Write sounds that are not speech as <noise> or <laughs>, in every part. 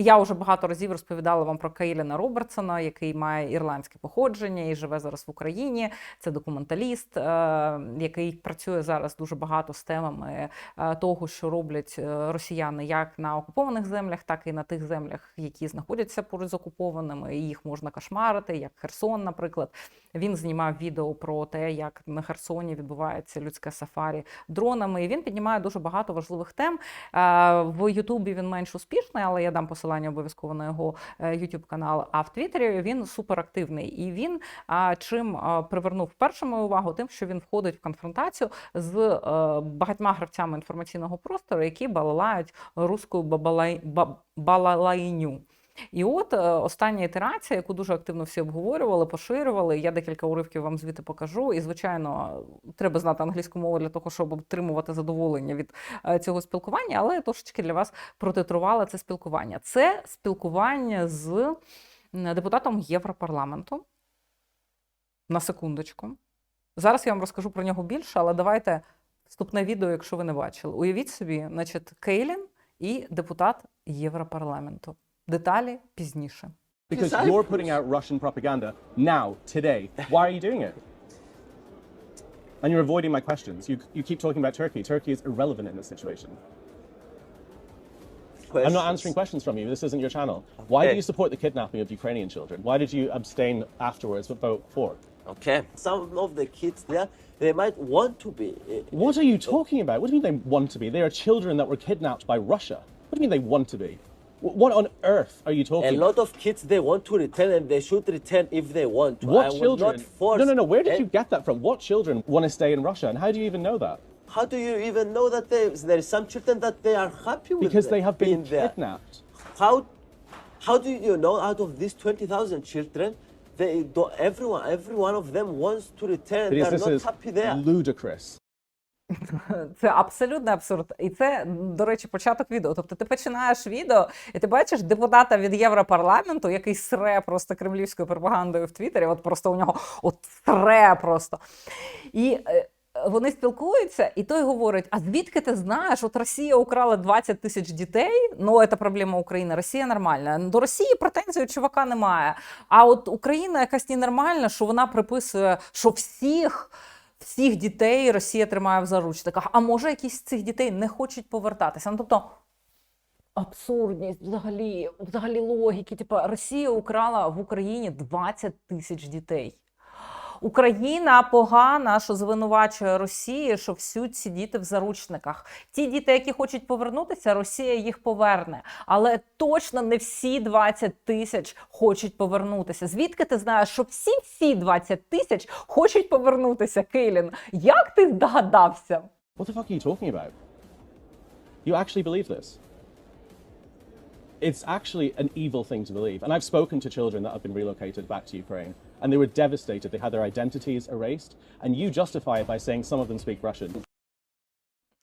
Я вже багато разів розповідала вам про Кейліна Робертсона, який має ірландське походження і живе зараз в Україні. Це документаліст, е, який працює зараз дуже багато з темами е, того, що роблять е, росіяни як на окупованих землях, так і на тих землях, які знаходяться поруч з окупованими. І їх можна кошмарити, як Херсон, наприклад. Він знімав відео про те, як на Херсоні відбувається людське сафарі дронами. І він піднімає дуже багато важливих тем. В Ютубі він менш успішний, але я дам посилання обов'язково на його youtube канал. А в Твіттері він суперактивний. І він чим привернув першу мою увагу, тим, що він входить в конфронтацію з е, багатьма гравцями інформаційного простору, які балалають руською бабалай, ба- балалайню. І от е, остання ітерація, яку дуже активно всі обговорювали, поширювали. Я декілька уривків вам звідти покажу. І, звичайно, треба знати англійську мову для того, щоб отримувати задоволення від е, цього спілкування, але я трошечки для вас протитрувала це спілкування. Це спілкування з депутатом Європарламенту. На секундочку. Зараз я вам розкажу про нього більше, але давайте вступне відео, якщо ви не бачили. Уявіть собі, значить, Кейлін і депутат Європарламенту. Деталі пізніше. Because Disciples. you're putting out Russian propaganda now, today. Why are you doing it? And you're avoiding my questions. You, you keep talking about Turkey. Turkey is irrelevant in this situation. I'm not answering questions from you. This isn't your channel. Why do Okay. you support the kidnapping of Ukrainian children? Why did you abstain afterwards but vote for? Okay. Some of the kids there, they might want to be. uh, What are you talking about? What do you mean they want to be? They are children that were kidnapped by Russia. What do you mean they want to be? Wh- What on earth are you talking? A lot of kids they want to return and they should return if they want to. I What will children? not force. No, no, no. Where did eh? you get that from? What children want to stay in Russia, and how do you even know that? How do you even know that they, there is some children that they are happy with? Because they have been being there? kidnapped. How, how do you know out of these twenty thousand children, they do, everyone, every one of them wants to return. They're not is happy there. ludicrous. <laughs> Це абсолютно абсурд. І це, до речі, початок відео. Тобто ти починаєш відео, і ти бачиш депутата від Європарламенту, який сре просто кремлівською пропагандою в Твіттері. От просто у нього от сре просто. І е, вони спілкуються, і той говорить: а звідки ти знаєш? От Росія украла 20 тисяч дітей. Ну, це проблема України. Росія нормальна. До Росії претензій у чувака немає. А от Україна якась ненормальна, що вона приписує, що всіх. Всіх дітей Росія тримає в заручниках. А може, якісь з цих дітей не хочуть повертатися. Ну тобто абсурдність, взагалі, взагалі логіки. Типу, Росія украла в Україні 20 тисяч дітей. Україна погана, що звинувачує Росію, що всю ці діти в заручниках. Ті діти, які хочуть повернутися, Росія їх поверне. Але точно не всі 20 тисяч хочуть повернутися. Звідки ти знаєш, що всі всі 20 тисяч хочуть повернутися, Кейлін? Як ти здогадався? What the fuck are you talking about? You actually believe this? It's actually an evil thing to believe. And I've spoken to children that have been relocated back to Ukraine, and they were devastated. They had their identities erased, and you justify it by saying some of them speak Russian.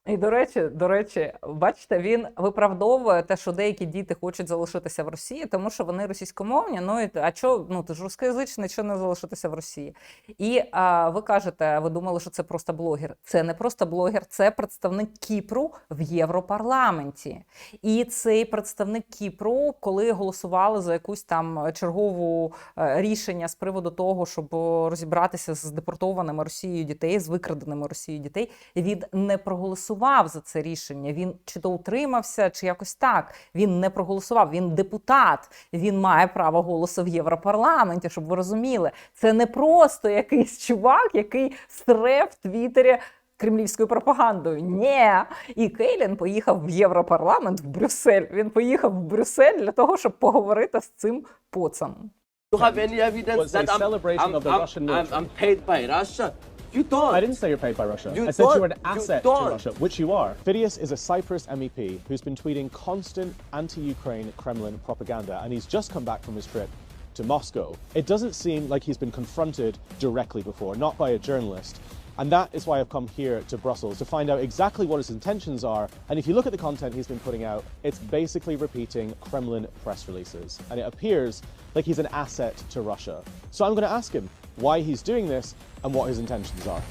І до речі, до речі, бачите, він виправдовує те, що деякі діти хочуть залишитися в Росії, тому що вони російськомовні. Ну і а чо, ну ти ж рускоязичний, що не залишитися в Росії? І а, ви кажете, ви думали, що це просто блогер. Це не просто блогер, це представник Кіпру в Європарламенті. І цей представник Кіпру, коли голосували за якусь там чергову е, рішення з приводу того, щоб розібратися з депортованими Росією дітей, з викраденими Росією дітей, він не проголосував за це рішення. Він чи то утримався, чи якось так. Він не проголосував. Він депутат. Він має право голосу в Європарламенті, щоб ви розуміли. Це не просто якийсь чувак, який сре в Твіттері кремлівською пропагандою. Ні. І Кейлін поїхав в Європарламент в Брюссель. Він поїхав в Брюссель для того, щоб поговорити з цим поцом. You have any evidence that I'm, I'm, I'm, I'm. I'm paid by Russia? You don't. I didn't say you're paid by Russia. You I said you're an don't. You asset to. Russia, which you are. Phidias is a Cyprus MEP who's been tweeting constant anti-Ukraine Kremlin propaganda, and he's just come back from his trip to Moscow. It doesn't seem like he's been confronted directly before, not by a journalist. And that is why I've come here to Brussels to find out exactly what his intentions are. And if you look at the content he's been putting out, it's basically repeating Kremlin press releases. And it appears like he's an asset to Russia. So I'm going to ask him why he's doing this and what his intentions are.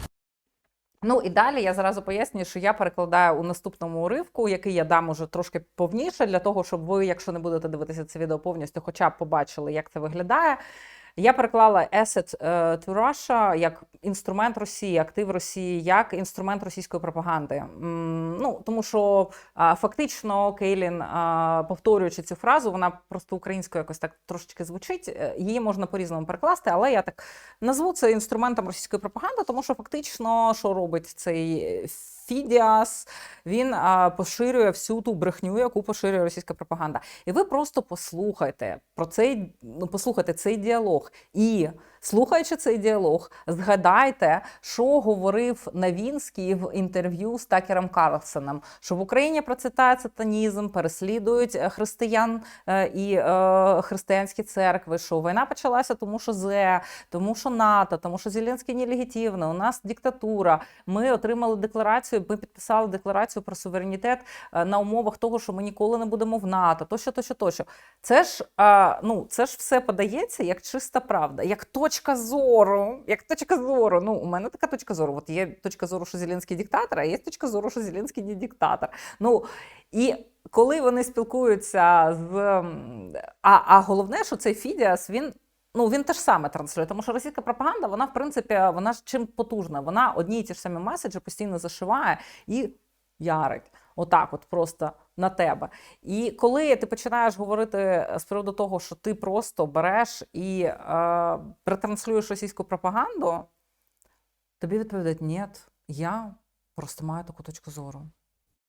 Ну і далі я зразу пояснюю, що я перекладаю у наступному уривку, який я дам уже трошки повніше, для того, щоб ви, якщо не будете дивитися це відео повністю, хоча б побачили, як це виглядає. Я переклала asset е, to Russia як інструмент Росії, актив Росії, як інструмент російської пропаганди. Ну тому що фактично Кейлін, повторюючи цю фразу, вона просто українською якось так трошечки звучить. Е, Її можна по-різному перекласти, але я так назву це інструментом російської пропаганди, тому що фактично, що робить цей Фідіас, він поширює всю ту брехню, яку поширює російська пропаганда. І ви просто послухайте про цей, ну послухайте цей діалог. І слухаючи цей діалог, згадайте, що говорив Навінський в інтерв'ю з Такером Карлсоном, що в Україні процвітає сатанізм, переслідують е, християн е, і е, християнські церкви. Що війна почалася, тому що зе, тому що НАТО, тому що Зеленський нелегітимний, у нас диктатура. Ми отримали декларацію, ми підписали декларацію про суверенітет на умовах того, що ми ніколи не будемо в НАТО, тощо, тощо, тощо. Це ж ну це ж все подається як чиста правда, як точка зору. Як точка зору. Ну, у мене така точка зору. От є точка зору, що Зеленський диктатор, а є точка зору, що Зеленський не диктатор. Ну і коли вони спілкуються з а, а головне, що цей Фідіас він. Ну, він теж саме транслює, тому що російська пропаганда, вона, в принципі, вона ж чим потужна. Вона одні і ті ж самі меседжі постійно зашиває і ярить. Отак, от просто на тебе. І коли ти починаєш говорити з приводу того, що ти просто береш і е, ретранслюєш російську пропаганду, тобі відповідають: ні, я просто маю таку точку зору.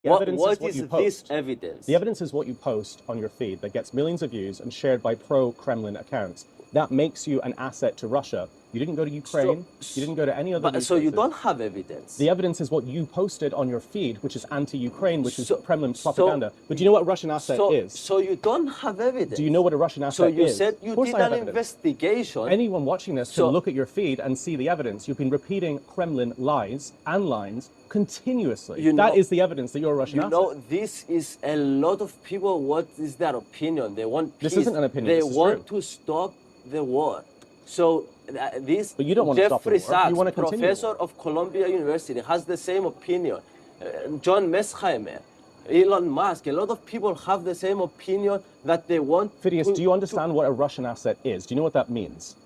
What, what is what is you this evidence? The evidence is what you post on your feed that gets millions of views and shared by pro Kremlin accounts. That makes you an asset to Russia. You didn't go to Ukraine. you didn't go to any other. But, so you don't have evidence. The evidence is what you posted on your feed, which is anti-Ukraine, which is So- Kremlin so- propaganda. but do you know what a Russian asset so, is? so you don't have evidence. do you know what a Russian asset is? So you is? said you did an investigation. Anyone watching this So- can look at your feed and see the evidence. You've been repeating Kremlin lies and lines continuously. You that know- is the evidence that you're a Russian you asset. know, this is a lot of people. What is their opinion? They want This isn't an opinion, They this is want true. to stop the war. So uh, this But you don't want to stop the Jeffrey war. You want to professor of Columbia University, has the same opinion. Uh, John Meschheimer, Elon Musk, a lot of people have the same opinion that they want. Phidias, to, do you understand what a Russian asset is? Do you know what that means?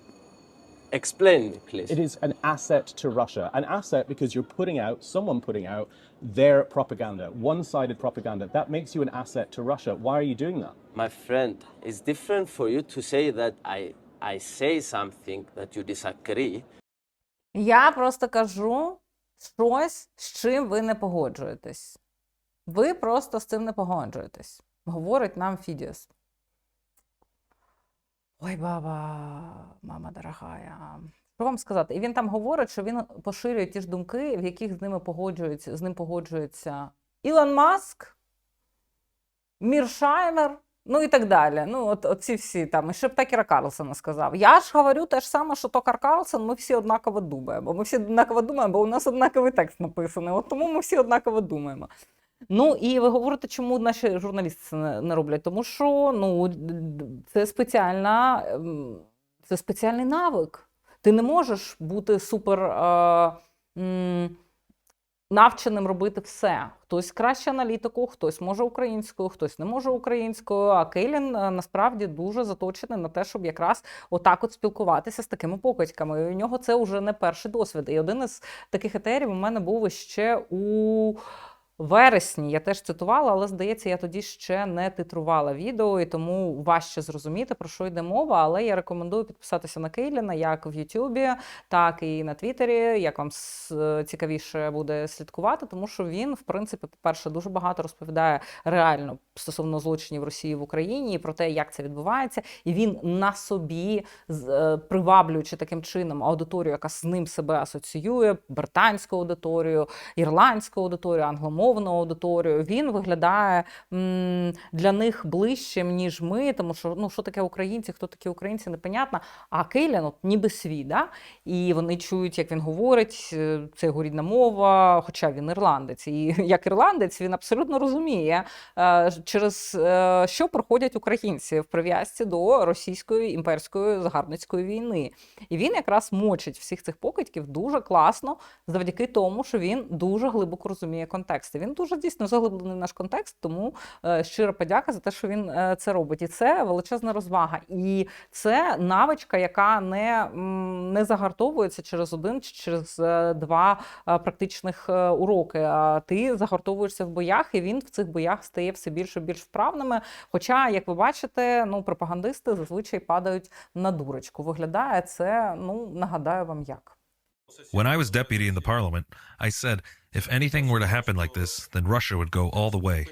Explain, please. It is an asset to Russia. An asset because you're putting out, someone putting out their propaganda, one sided propaganda. That makes you an asset to Russia. Why are you doing that? My friend, it's different for you to say that I I say something that you disagree. Я просто кажу щось, з чим ви не погоджуєтесь. Ви просто з цим не погоджуєтесь, говорить нам Фідіас. Ой, баба, мама дорогая. Що вам сказати? І він там говорить, що він поширює ті ж думки, в яких з ними погоджується, з ним погоджується Ілон Маск, Міршаймер, ну і так далі. Ну, от, от всі там. І ще б Такера Карлсона сказав. Я ж говорю те ж саме, що Токар Карлсон, ми всі однаково думаємо. Ми всі однаково думаємо, бо у нас однаковий текст написаний. От тому ми всі однаково думаємо. Ну і ви говорите, чому наші журналісти це не, роблять? Тому що ну, це спеціальна, ем, це спеціальний навик. Ти не можеш бути супер е, м, навченим робити все. Хтось краще аналітику, хтось може українською, хтось не може українською. А Кейлін е, насправді дуже заточений на те, щоб якраз отак от спілкуватися з такими покидьками. У нього це вже не перший досвід. І один із таких етерів у мене був ще у. Вересні я теж цитувала, але здається, я тоді ще не титрувала відео, і тому важче зрозуміти, про що йде мова. Але я рекомендую підписатися на Кейліна як в Ютубі, так і на Твіттері, як вам цікавіше буде слідкувати, тому що він, в принципі, по-перше, дуже багато розповідає реально стосовно злочинів Росії в Україні і про те, як це відбувається, і він на собі е, приваблюючи таким чином аудиторію, яка з ним себе асоціює, британську аудиторію, ірландську аудиторію, англомовну україномовну аудиторію. Він виглядає для них ближчим, ніж ми, тому що ну що таке українці, хто такі українці, непонятно. А Кейлін, от ніби свій, да? і вони чують, як він говорить, е, це його рідна мова, хоча він ірландець. І <laughs> як ірландець він абсолютно розуміє, е, через е, що проходять українці в прив'язці до російської імперської загарбницької війни. І він якраз мочить всіх цих покидьків дуже класно, завдяки тому, що він дуже глибоко розуміє контекст. І Він дуже дійсно заглиблений в наш контекст, тому е, щира подяка за те, що він е, це робить. І це величезна розвага. І це навичка, яка не, не загартовується через один чи через е, два практичних уроки. А ти загартовуєшся в боях, і він в цих боях стає все більше і більш вправними. Хоча, як ви бачите, ну пропагандисти зазвичай падають на дурочку. Виглядає це, ну нагадаю вам як. When I was deputy in the parliament, I said, if anything were to happen like this, then Russia would go all the way.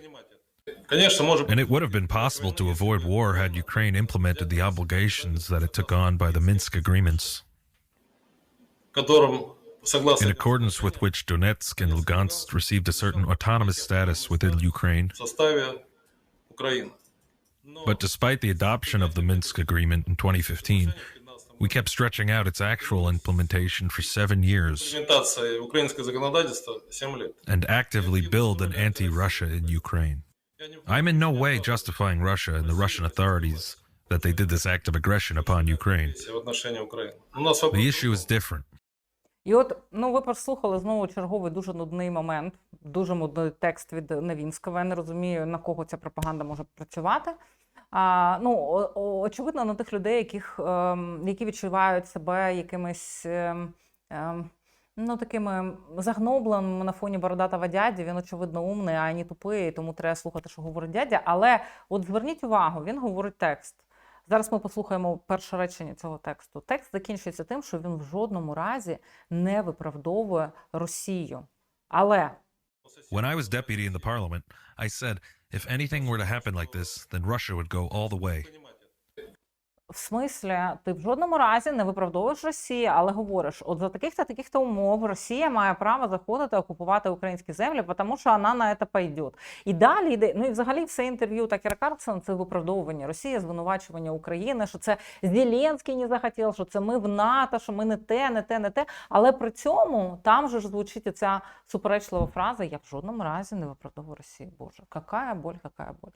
And it would have been possible to avoid war had Ukraine implemented the obligations that it took on by the Minsk agreements, in accordance with which Donetsk and Lugansk received a certain autonomous status within Ukraine. But despite the adoption of the Minsk agreement in 2015, we kept stretching out its actual implementation for seven years имплементация украинского законодательства 7 лет. and actively build an anti Russia in Ukraine. I'm in no way justifying Russia and the Russian authorities that they did this act of aggression upon Ukraine. в отношении Украины. У нас The вопрос issue is different. І от ну ви послухали знову черговий дуже нудний момент, дуже нудний текст від Новінського. Я не розумію, на кого ця пропаганда може працювати. А, ну, очевидно, на тих людей, яких, ем, які відчувають себе якимись. Ем, ем, Ну, такими загнобленими на фоні бородатого дяді, він, очевидно, умний, а не тупий, тому треба слухати, що говорить дядя. Але от зверніть увагу, він говорить текст. Зараз ми послухаємо перше речення цього тексту. Текст закінчується тим, що він в жодному разі не виправдовує Росію. Але When I was deputy in the parliament, I said, if anything were to happen like this, then Russia would go all the way. В смислі, ти в жодному разі не виправдовуєш Росію, але говориш: от за таких-то таких-то умов Росія має право заходити окупувати українські землі, тому що вона на це пойде. І далі йде. Ну і взагалі все інтерв'ю Такера Карлсона – це виправдовування Росії, звинувачування України, що це Зеленський не захотів, що це ми в НАТО, що ми не те, не те, не те. Але при цьому там же ж звучить ця суперечлива фраза: я в жодному разі не виправдовую Росію. Боже, яка боль, яка боль.